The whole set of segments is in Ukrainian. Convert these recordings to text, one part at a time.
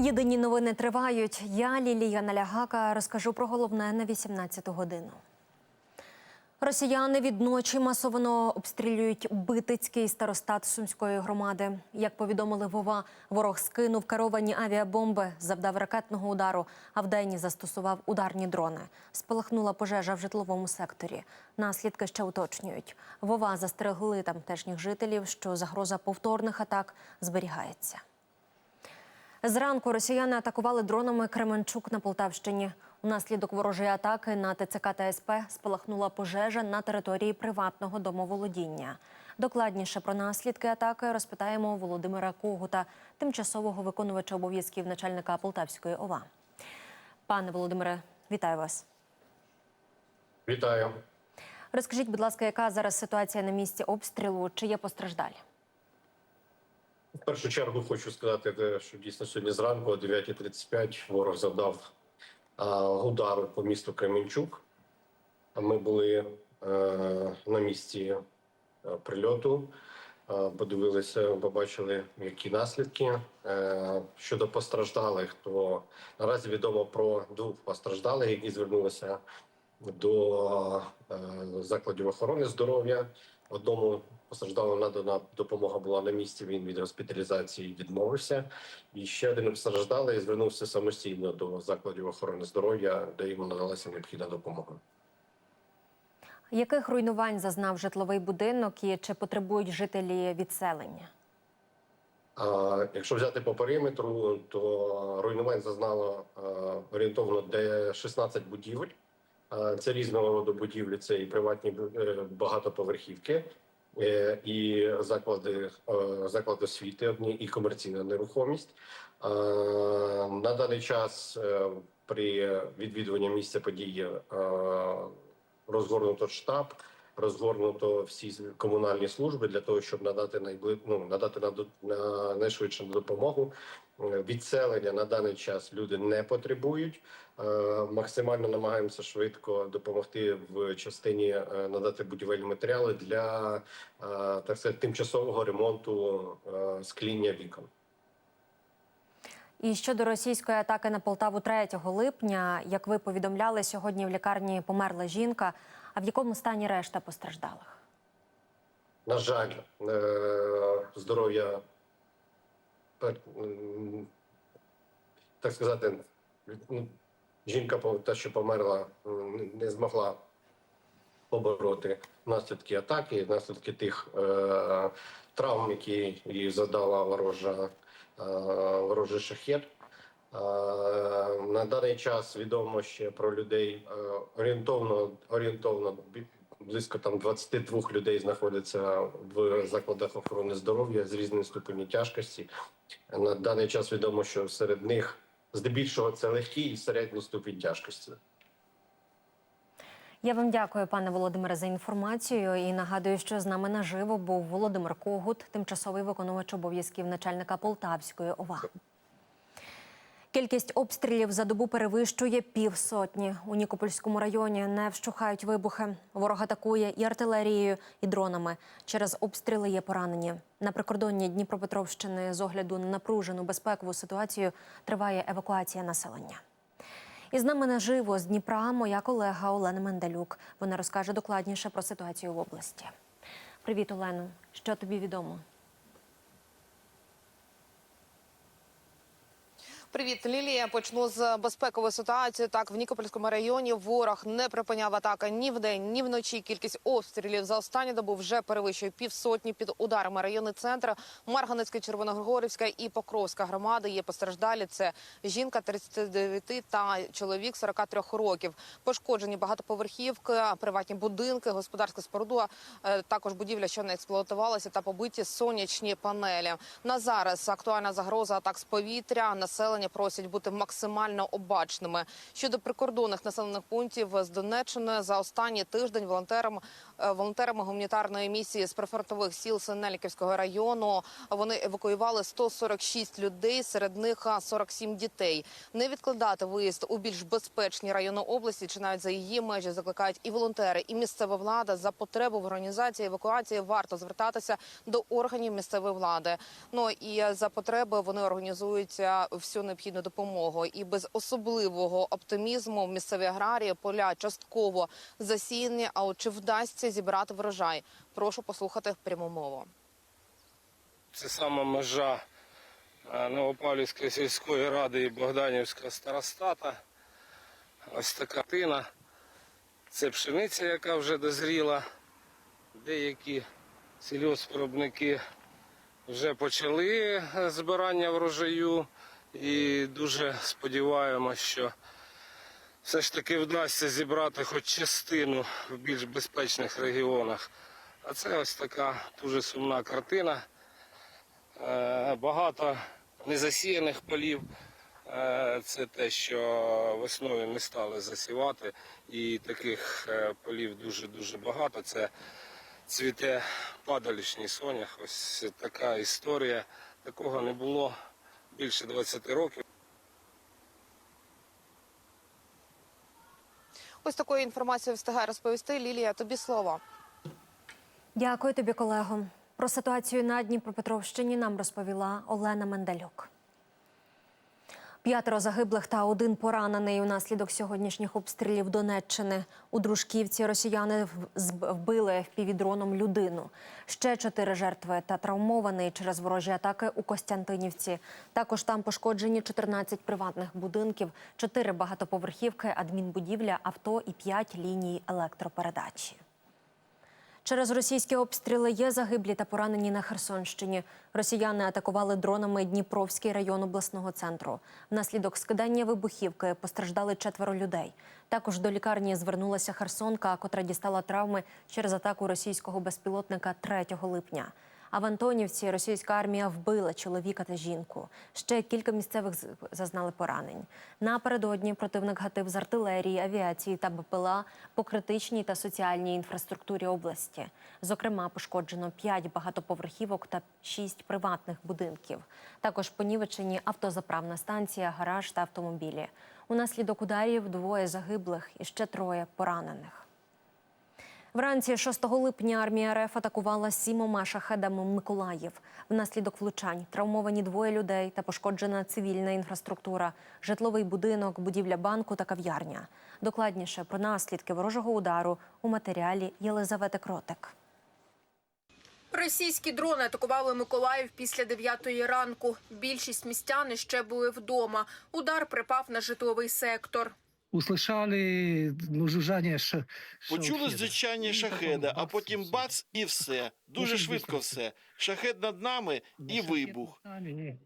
Єдині новини тривають. Я Лілія Налягака розкажу про головне на 18 годину. Росіяни відночі масово обстрілюють Битицький старостат Сумської громади. Як повідомили Вова, ворог скинув керовані авіабомби, завдав ракетного удару, а вдень застосував ударні дрони. Спалахнула пожежа в житловому секторі. Наслідки ще уточнюють. Вова застерегли тамтешніх жителів, що загроза повторних атак зберігається. Зранку росіяни атакували дронами Кременчук на Полтавщині. Унаслідок ворожої атаки на ТЦК та СП спалахнула пожежа на території приватного домоволодіння. Докладніше про наслідки атаки розпитаємо Володимира Когута, тимчасового виконувача обов'язків начальника Полтавської ОВА. Пане Володимире, вітаю вас. Вітаю. Розкажіть, будь ласка, яка зараз ситуація на місці обстрілу? Чи є постраждалі? В першу чергу хочу сказати, що дійсно сьогодні зранку о 9.35 ворог завдав удару по місту Кременчук. Ми були е, на місці е, прильоту, е, подивилися, побачили, які наслідки. Щодо постраждалих, то наразі відомо про двох постраждалих, які звернулися до закладів охорони здоров'я. Одному постраждалому надана допомога була на місці. Він від госпіталізації відмовився. І ще один постраждалий звернувся самостійно до закладів охорони здоров'я, де йому надалася необхідна допомога. Яких руйнувань зазнав житловий будинок і чи потребують жителі відселення? А якщо взяти по периметру, то руйнувань зазнало е, орієнтовно де 16 будівель. Це різного роду будівлі, це і приватні е, багатоповерхівки, е, і заклади, е, заклади освіти, одні і комерційна нерухомість. На даний час при відвідуванні місця події розгорнуто штаб, розгорнуто всі комунальні служби для того, щоб надати найбли... ну, надати на, на найшвидшу допомогу. Відселення на даний час люди не потребують. Е, Максимально намагаємося швидко допомогти в частині е, надати будівельні матеріали для е, так сказати, тимчасового ремонту скління вікон. І щодо російської атаки на Полтаву 3 липня, як ви повідомляли, сьогодні в лікарні померла жінка. А в якому стані решта постраждалих? На жаль, здоров'я так сказати, ну, жінка та, що померла, не змогла побороти наслідки атаки, наслідки тих е, травм, які їй задала ворожа е, ворожий шахет. Е, На даний час відомо ще про людей е, орієнтовно орієнтовно близько там 22 людей знаходяться в закладах охорони здоров'я з різним ступенем тяжкості. На даний час відомо, що серед них здебільшого це легкі і середній ступінь тяжкості. Я вам дякую, пане Володимире, за інформацію. І нагадую, що з нами наживо був Володимир Когут, тимчасовий виконувач обов'язків начальника Полтавської ОВА. Кількість обстрілів за добу перевищує півсотні. У Нікопольському районі не вщухають вибухи. Ворог атакує і артилерією, і дронами. Через обстріли є поранені. На прикордонні Дніпропетровщини з огляду на напружену безпекову ситуацію триває евакуація населення. І з нами наживо з Дніпра моя колега Олена Мендалюк. Вона розкаже докладніше про ситуацію в області. Привіт, Олено. Що тобі відомо? Привіт, Лілія. Почну з безпекової ситуації. Так, в Нікопольському районі ворог не припиняв атаки ні вдень, ні вночі. Кількість обстрілів за останню добу вже перевищує півсотні під ударами райони центру. Марганецька, Червоногригорівська і Покровська громади є постраждалі. Це жінка 39 та чоловік 43 років. Пошкоджені багатоповерхівки, приватні будинки, господарська споруда, е, також будівля, що не експлуатувалася, та побиті сонячні панелі. На зараз актуальна загроза атак з повітря. Населення просять бути максимально обачними. Щодо прикордонних населених пунктів з Донеччини за останній тиждень волонтерам е, волонтерами гуманітарної місії з прифронтових сіл Синельниківського району вони евакуювали 146 людей, серед них а, 47 дітей. Не відкладати виїзд у більш безпечні райони області чи навіть за її межі закликають і волонтери, і місцева влада за потребу в організації евакуації варто звертатися до органів місцевої влади. Ну і за потреби вони організують е, всю необхідну допомогу. І без особливого оптимізму в місцевій аграрії поля частково засіяні. А от чи вдасться зібрати врожай? Прошу послухати пряму мову. Це сама межа е, Новопавлівської сільської ради і Богданівського старостата. Ось така тина. Це пшениця, яка вже дозріла. Деякі сільгоспвиробники вже почали е, збирання врожаю і дуже сподіваємося, що все ж таки вдасться зібрати хоч частину в більш безпечних регіонах. А це ось така дуже сумна картина. Е, багато незасіяних полів. Е, Це те, що весною не стали засівати, і таких е, полів дуже-дуже багато. Це цвіте падалішній сонях. Ось така історія. Такого не було більше 20 років. Ось такою інформацією встигає розповісти Лілія. Тобі слово. Дякую тобі, колего. Про ситуацію на Дніпропетровщині нам розповіла Олена Менделюк. П'ятеро загиблих та один поранений унаслідок сьогоднішніх обстрілів Донеччини. У Дружківці росіяни вбили впівдроном людину. Ще чотири жертви та травмований через ворожі атаки у Костянтинівці. Також там пошкоджені 14 приватних будинків, 4 багатоповерхівки, адмінбудівля, авто і 5 ліній електропередачі. Через російські обстріли є загиблі та поранені на Херсонщині. Росіяни атакували дронами Дніпровський район обласного центру. Внаслідок скидання вибухівки постраждали четверо людей. Також до лікарні звернулася Херсонка, котра дістала травми через атаку російського безпілотника 3 липня. А в Антонівці російська армія вбила чоловіка та жінку. Ще кілька місцевих зазнали поранень. Напередодні противник гатив з артилерії, авіації та БПЛА по критичній та соціальній інфраструктурі області. Зокрема, пошкоджено 5 багатоповерхівок та 6 приватних будинків. Також понівечені автозаправна станція, гараж та автомобілі. Унаслідок ударів двоє загиблих і ще троє поранених. Вранці 6 липня армія РФ атакувала сімома шахедами Миколаїв. Внаслідок влучань травмовані двоє людей та пошкоджена цивільна інфраструктура, житловий будинок, будівля банку та кав'ярня. Докладніше про наслідки ворожого удару у матеріалі Єлизавети Кротик. Російські дрони атакували Миколаїв після 9 ранку. Більшість містян ще були вдома. Удар припав на житловий сектор. Услышали ну, жужжання ш... Почули шахеда. звичайні І а потім бац і все. Дуже Дуже швидко все. Шахет над нами і вибух.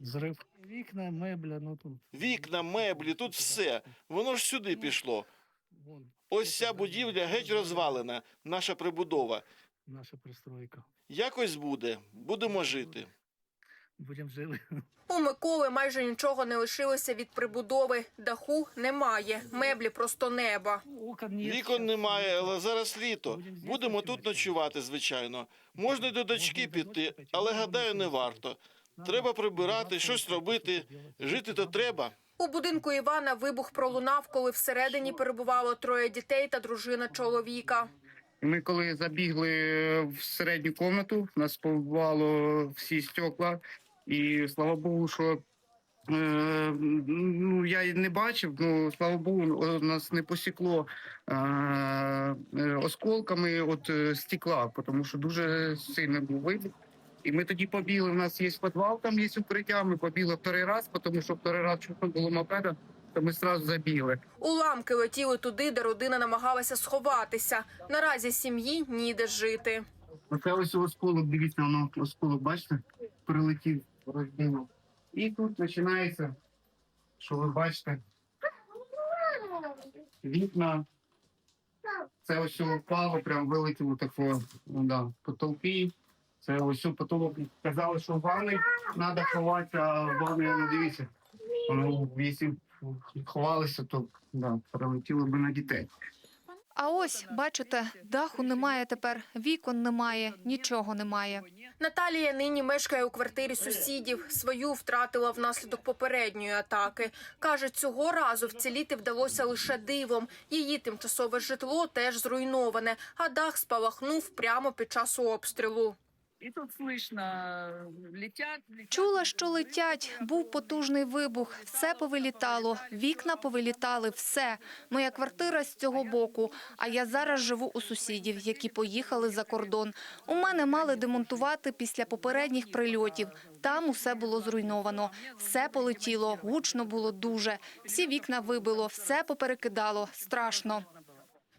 Зрив. Вікна, мебля, ну тут. Вікна, меблі, тут все. Воно ж сюди пішло. Вон, Ось ця будівля геть розвалена, наша прибудова. наша пристройка. Якось буде, будемо жити. Будемо жили. У Миколи майже нічого не лишилося від прибудови. Даху немає, меблі просто неба. Вікон немає, але зараз літо. Будемо тут ночувати, звичайно. Можна й до дочки піти, але гадаю, не варто. Треба прибирати, щось робити. Жити то треба. У будинку Івана вибух пролунав, коли всередині перебувало троє дітей та дружина чоловіка. Ми коли забігли в середню кімнату, нас побувало всі стекла, і слава Богу, що е, ну, я не бачив, ну слава Богу, нас не посікло е, е, осколками от е, стекла, тому що дуже сильно був вибух. І ми тоді побігли. У нас є підвал, там є укриття. Ми побігли вторий раз, тому що вторий раз чутно було мопеда, то ми одразу забігли. Уламки летіли туди, де родина намагалася сховатися. Наразі сім'ї ніде жити. Оце ось осколок, дивіться, воно осколок, бачите, прилетів, розбило. І тут починається, що ви бачите, вікна. Це ось впало, прям вилетіло тако, ну да, потолки. Це ось потолок. Казали, що в ванні треба ховатися, а в ванні, ну дивіться, воно якщо б ховалися, то да, прилетіло би на дітей. А ось бачите, даху немає тепер, вікон немає, нічого немає. Наталія нині мешкає у квартирі сусідів. Свою втратила внаслідок попередньої атаки. Каже, цього разу вціліти вдалося лише дивом. Її тимчасове житло теж зруйноване, а дах спалахнув прямо під час обстрілу. И тут слышно, летят, летят. Чула, що летять. Був потужний вибух. Все повилітало. Вікна повилітали. Все. Моя квартира з цього боку. А я зараз живу у сусідів, які поїхали за кордон. У мене мали демонтувати після попередніх прильотів. Там усе було зруйновано. Все полетіло. Гучно було дуже. Всі вікна вибило. Все поперекидало. Страшно.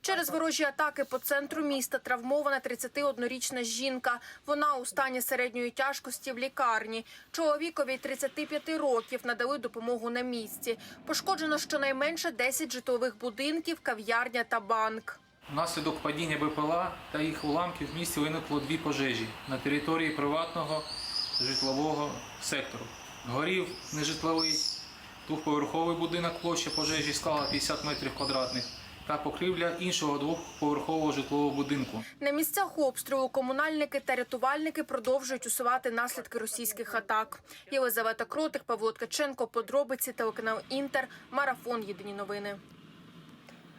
Через ворожі атаки по центру міста травмована 31-річна жінка. Вона у стані середньої тяжкості в лікарні. Чоловікові 35 років надали допомогу на місці. Пошкоджено щонайменше 10 житлових будинків, кав'ярня та банк. Внаслідок падіння БПЛА та їх уламків в місті виникло дві пожежі на території приватного житлового сектору. Горів нежитловий двохповерховий будинок, площа пожежі склала 50 метрів квадратних та покрівля іншого двохповерхового житлового будинку. На місцях обстрілу комунальники та рятувальники продовжують усувати наслідки російських атак. Єлизавета Кротик, Павло Ткаченко, подробиці, телеканал Інтер, марафон. Єдині новини.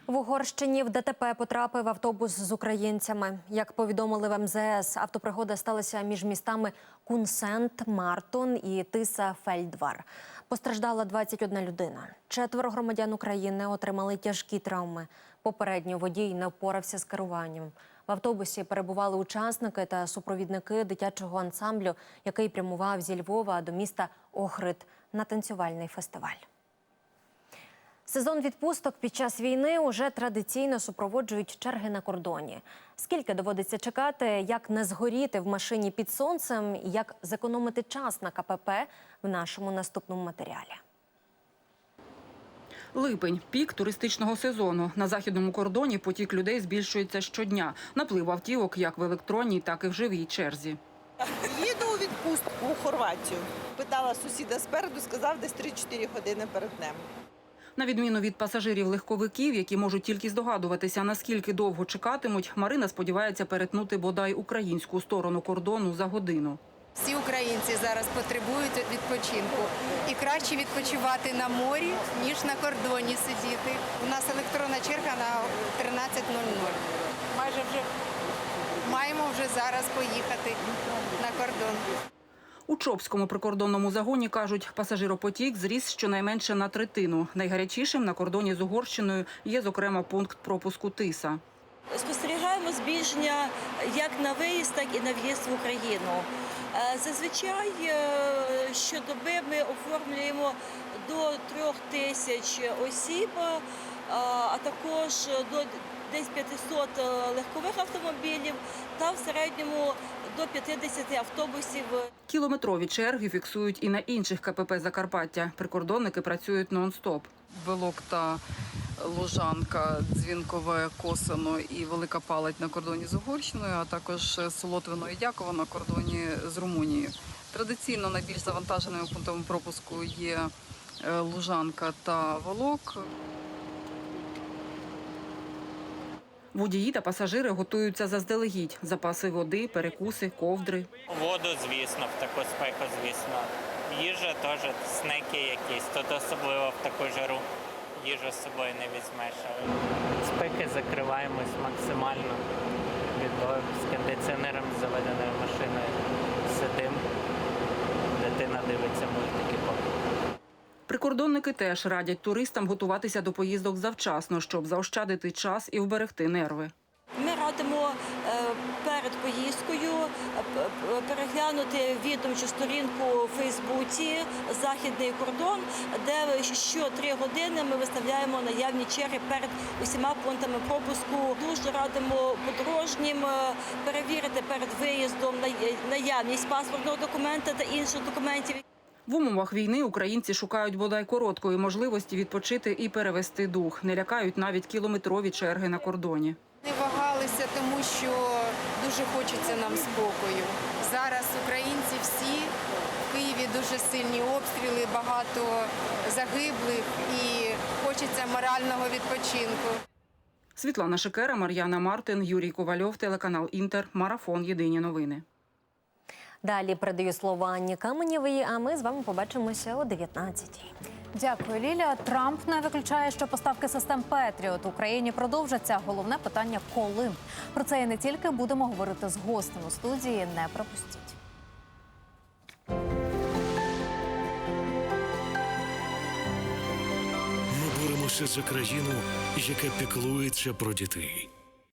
В Угорщині в ДТП потрапив автобус з українцями. Як повідомили в МЗС, автопригода сталася між містами Кунсент, Мартон і Тиса Фельдвар. Постраждала 21 людина. Четверо громадян України отримали тяжкі травми. Попередньо водій не впорався з керуванням. В автобусі перебували учасники та супровідники дитячого ансамблю, який прямував зі Львова до міста Охрид на танцювальний фестиваль. Сезон відпусток під час війни уже традиційно супроводжують черги на кордоні. Скільки доводиться чекати, як не згоріти в машині під сонцем, і як зекономити час на КПП в нашому наступному матеріалі. Липень пік туристичного сезону. На західному кордоні потік людей збільшується щодня. Наплив автівок як в електронній, так і в живій черзі. Їду у відпустку у Хорватію. Питала сусіда спереду, сказав десь 3-4 години перед днем. На відміну від пасажирів легковиків, які можуть тільки здогадуватися, наскільки довго чекатимуть, Марина сподівається перетнути бодай українську сторону кордону за годину. Всі українці зараз потребують відпочинку. І краще відпочивати на морі, ніж на кордоні сидіти. У нас електронна черга на 13.00. Майже вже маємо вже зараз поїхати на кордон. У Чопському прикордонному загоні кажуть, пасажиропотік зріс щонайменше на третину. Найгарячішим на кордоні з Угорщиною є, зокрема, пункт пропуску Тиса. Спостерігаємо збільшення як на виїзд, так і на в'їзд в Україну. Е, Зазвичай е, щодоби ми оформлюємо до трьох тисяч осіб, е, а також до десь 500 легкових автомобілів та в середньому до 50 автобусів. Кілометрові черги фіксують і на інших КПП Закарпаття. Прикордонники працюють нон-стоп. Белок та Лужанка, Дзвінкове, Косино і Велика Палать на кордоні з Угорщиною, а також Солотвино і Дяково на кордоні з Румунією. Традиційно найбільш завантаженими пунктами пропуску є е, Лужанка та Волок. Водії та пасажири готуються заздалегідь. Запаси води, перекуси, ковдри. Воду, звісно, в таку спеку, звісно. Їжа теж, снеки якісь. Тут особливо в таку жару їжу з собою не візьмеш. Спеки закриваємось максимально. Від з кондиціонером з заведеною машиною сидимо. Дитина дивиться. Прикордонники теж радять туристам готуватися до поїздок завчасно, щоб заощадити час і вберегти нерви. Ми радимо е, перед поїздкою е, переглянути відомчу сторінку у Фейсбуці Західний кордон, де що три години ми виставляємо наявні черги перед усіма пунктами пропуску. Дуже радимо подорожнім е, перевірити перед виїздом наявність паспортного документа та інших документів. В умовах війни українці шукають бодай короткої можливості відпочити і перевести дух. Не лякають навіть кілометрові черги на кордоні. Не вагалися, тому що дуже хочеться нам спокою. Зараз українці всі в Києві дуже сильні обстріли, багато загиблих і хочеться морального відпочинку. Світлана Шикера, Мар'яна Мартин, Юрій Ковальов, телеканал Інтер, Марафон. Єдині новини. Далі передаю слово Анні Каменєвій, а ми з вами побачимося о 19-й. Дякую, Ліля. Трамп не виключає, що поставки систем Петріот Україні продовжаться. Головне питання коли. Про це і не тільки будемо говорити з гостем у студії. Не пропустіть. Ми боремося за країну, яка піклується про дітей.